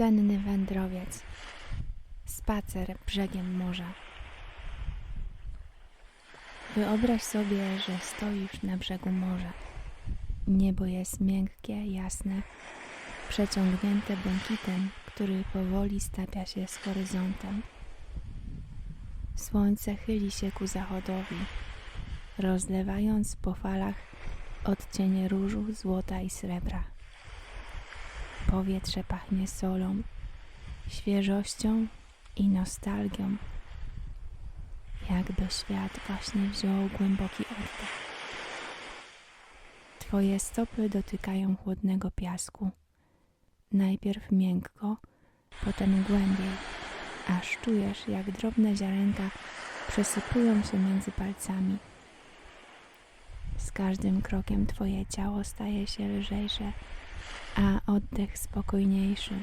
Senny wędrowiec. Spacer brzegiem morza. Wyobraź sobie, że stoisz na brzegu morza. Niebo jest miękkie, jasne, przeciągnięte błękitem, który powoli stapia się z horyzontem. Słońce chyli się ku zachodowi, rozlewając po falach odcienie różu, złota i srebra. Powietrze pachnie solą, świeżością i nostalgią, jakby świat właśnie wziął głęboki oddech. Twoje stopy dotykają chłodnego piasku, najpierw miękko, potem głębiej, aż czujesz, jak drobne ziarenka przesypują się między palcami. Z każdym krokiem Twoje ciało staje się lżejsze, a oddech spokojniejszy.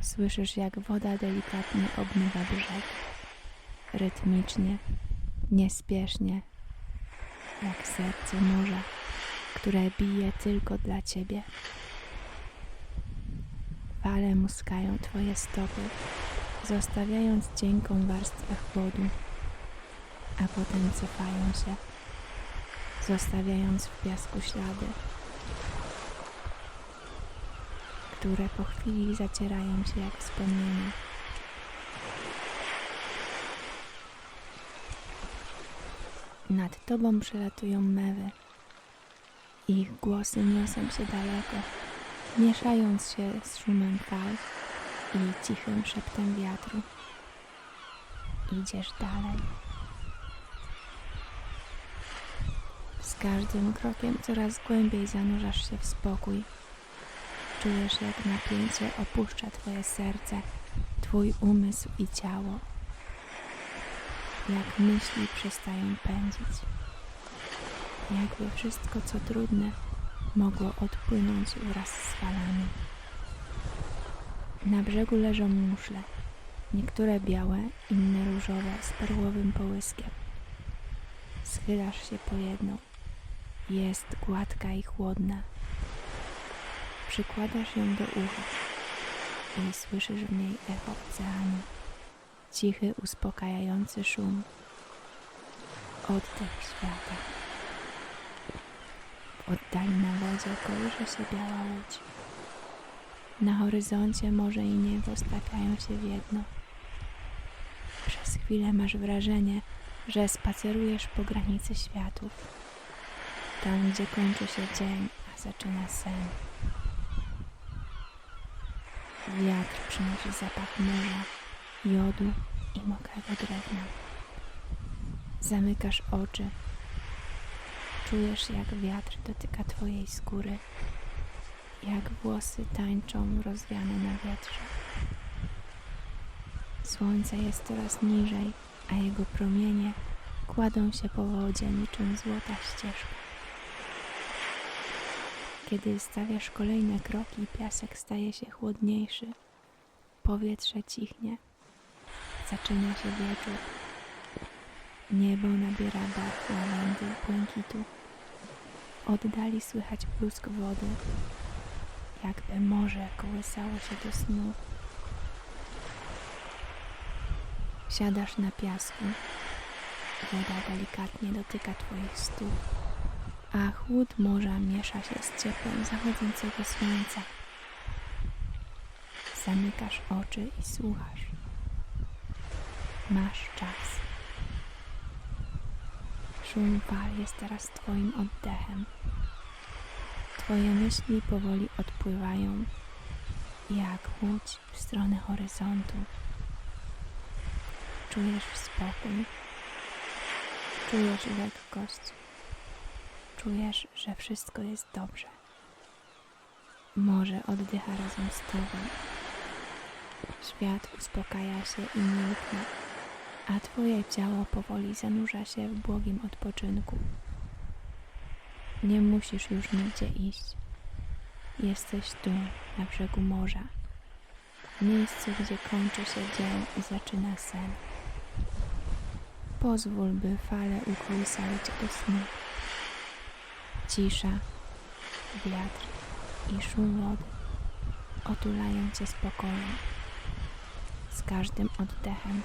Słyszysz, jak woda delikatnie obmywa brzeg. Rytmicznie, niespiesznie, jak serce morza, które bije tylko dla Ciebie. Fale muskają Twoje stopy, zostawiając cienką warstwę chłodu, a potem cofają się, zostawiając w piasku ślady. Które po chwili zacierają się jak wspomnienia. Nad tobą przelatują mewy. Ich głosy niosą się daleko, mieszając się z szumem fal i cichym szeptem wiatru. Idziesz dalej. Z każdym krokiem coraz głębiej zanurzasz się w spokój Czujesz, jak napięcie opuszcza Twoje serce, Twój umysł i ciało. Jak myśli przestają pędzić. Jakby wszystko, co trudne, mogło odpłynąć wraz z falami. Na brzegu leżą muszle, niektóre białe, inne różowe z perłowym połyskiem. Schylasz się po jedną. Jest gładka i chłodna Przykładasz ją do ucha i słyszysz w niej echo oceanu, cichy, uspokajający szum, oddech świata. W oddali na wodzie kołysze się biała łódź. Na horyzoncie morze i niebo stapiają się w jedno. Przez chwilę masz wrażenie, że spacerujesz po granicy światów, tam gdzie kończy się dzień, a zaczyna sen. Wiatr przynosi zapach morza, jodu i mokrego drewna. Zamykasz oczy. Czujesz, jak wiatr dotyka twojej skóry, jak włosy tańczą rozwiane na wietrze. Słońce jest coraz niżej, a jego promienie kładą się po wodzie niczym złota ścieżka. Kiedy stawiasz kolejne kroki, piasek staje się chłodniejszy, powietrze cichnie, zaczyna się wieczór. Niebo nabiera barw lawendy błękitu. Oddali słychać plusk wody, jakby morze kołysało się do snu. Siadasz na piasku, woda delikatnie dotyka Twoich stóp a chłód morza miesza się z ciepłem zachodzącego słońca. Zamykasz oczy i słuchasz. Masz czas. Szum fal jest teraz Twoim oddechem. Twoje myśli powoli odpływają, jak łódź w stronę horyzontu. Czujesz spokój, czujesz lekkość czujesz, że wszystko jest dobrze. Morze oddycha razem z tobą. Świat uspokaja się i milknie, a twoje ciało powoli zanurza się w błogim odpoczynku. Nie musisz już nigdzie iść. Jesteś tu, na brzegu morza, miejscu, gdzie kończy się dzień i zaczyna sen. Pozwól, by fale ukołysały cię do snu cisza, wiatr i szum wody. otulają cię spokojem. Z każdym oddechem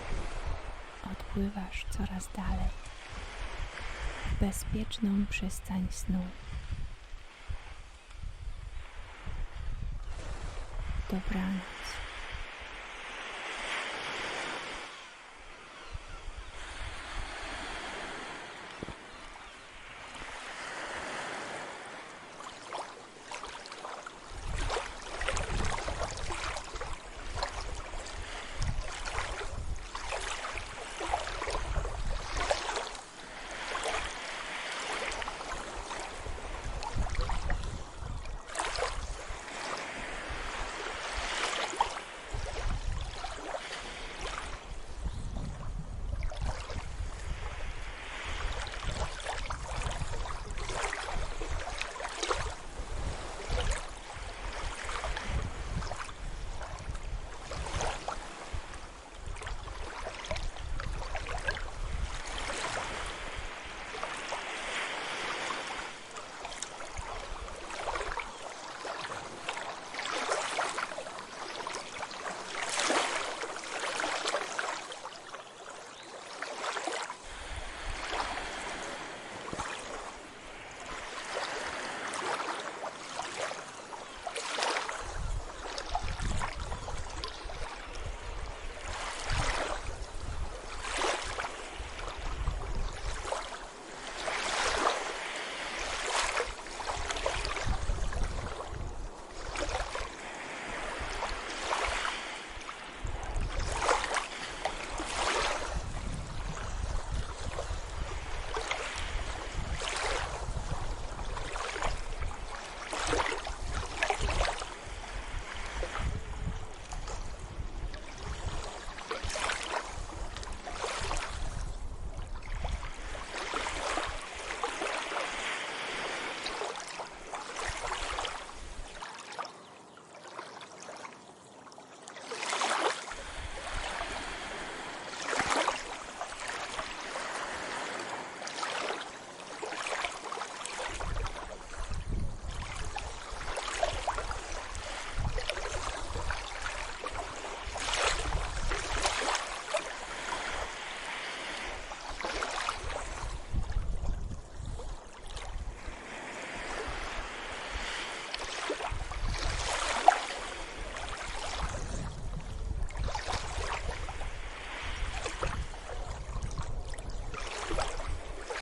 odpływasz coraz dalej w bezpieczną przystań snu. Dobranoc.